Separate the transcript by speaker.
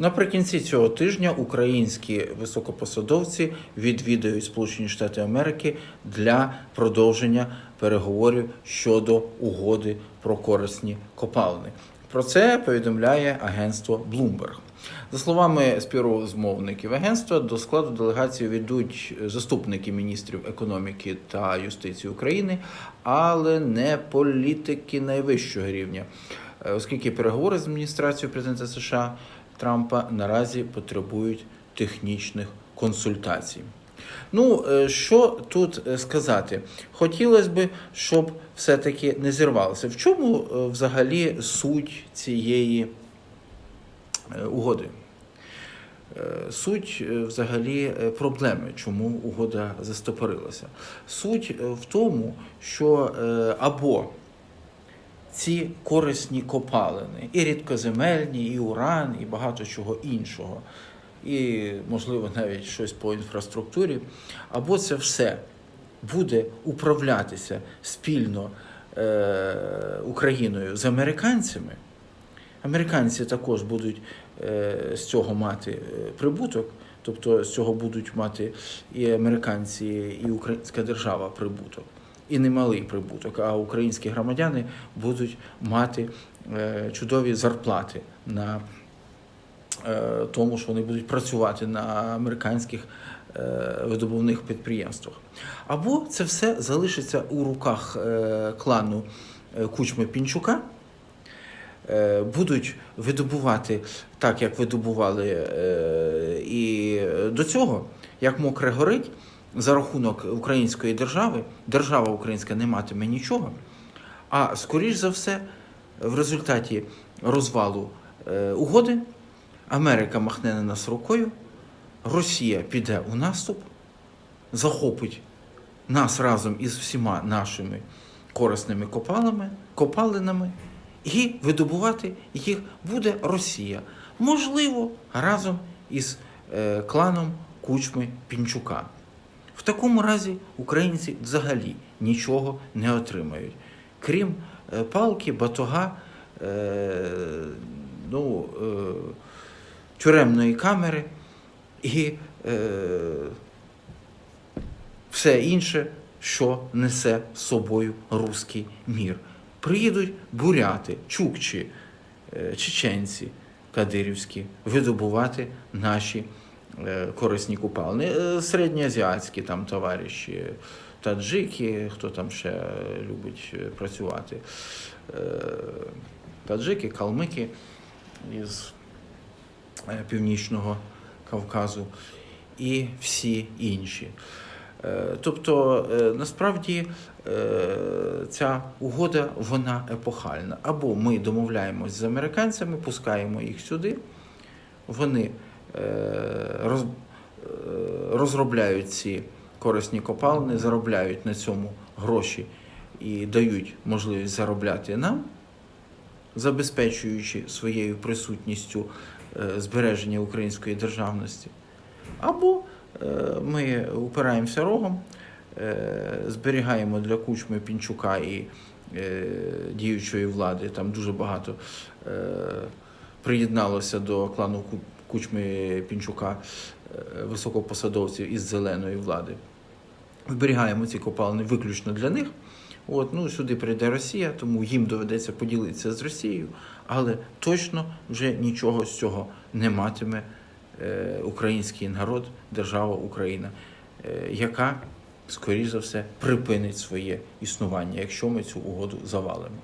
Speaker 1: Наприкінці цього тижня українські високопосадовці відвідають Сполучені Штати Америки для продовження переговорів щодо угоди про корисні копалини. Про це повідомляє агентство Bloomberg. За словами співрозмовників агентства, до складу делегації війдуть заступники міністрів економіки та юстиції України, але не політики найвищого рівня, Е, оскільки переговори з адміністрацією президента США Трампа наразі потребують технічних консультацій. Ну, е, що тут е, сказати? Хотілося б, щоб все-таки не зірвалося. В чому е, взагалі суть цієї угоди? Суть взагалі проблеми, чому угода застопорилася. Суть в тому, що або ці корисні копалини, і рідкоземельні, і уран, і багато чого іншого, і, можливо, навіть щось по інфраструктурі, або це все буде управлятися спільно е, Україною з американцями. Американці також будуть е, з цього мати е, прибуток, тобто з цього будуть мати і американці, і українська держава прибуток, і немалий прибуток. А українські громадяни будуть мати е, чудові зарплати на е, тому, що вони будуть працювати на американських е, видобувних підприємствах. Або це все залишиться у руках клану Кучми Пінчука. Будуть видобувати так, як видобували і до цього, як мокре горить, за рахунок української держави, держава українська не матиме нічого. А скоріш за все, в результаті розвалу е, угоди Америка махне на нас рукою, Росія піде у наступ, захопить нас разом із всіма нашими корисними копалами, копалинами, і видобувати їх буде Росія. Можливо, разом із е, кланом Кучми Пінчука. В такому разі українці взагалі нічого не отримають, крім е, палки, батога, е, ну, е, тюремної камери і все інше, що несе з собою руський мір. Приїдуть буряти, чукчі, чеченці кадирівські видобувати наші корисні купалини. Е, Середньоазіатські там товариші, таджики, хто там ще любить е, працювати. Е, Таджики, калмики із е, Північного Кавказу і всі інші. Е, Тобто, е, насправді е, ця угода вона епохальна. Або ми домовляємось з американцями, пускаємо їх сюди, вони е, е, розробляють ці корисні копалини, заробляють на цьому гроші і дають можливість заробляти нам, забезпечуючи своєю присутністю е, збереження української державності. Або е, ми упираємося рогом, е, зберігаємо для кучми Пінчука і е, діючої влади. Там дуже багато е, приєдналося до клану кучми Пінчука е, високопосадовців із зеленої влади. Зберігаємо ці копалини виключно для них. От, ну, сюди прийде Росія, тому їм доведеться поділитися з Росією, але точно вже нічого з цього не матиме е, український народ, держава Україна, е, яка, скоріш за все, припинить своє існування, якщо ми цю угоду завалимо.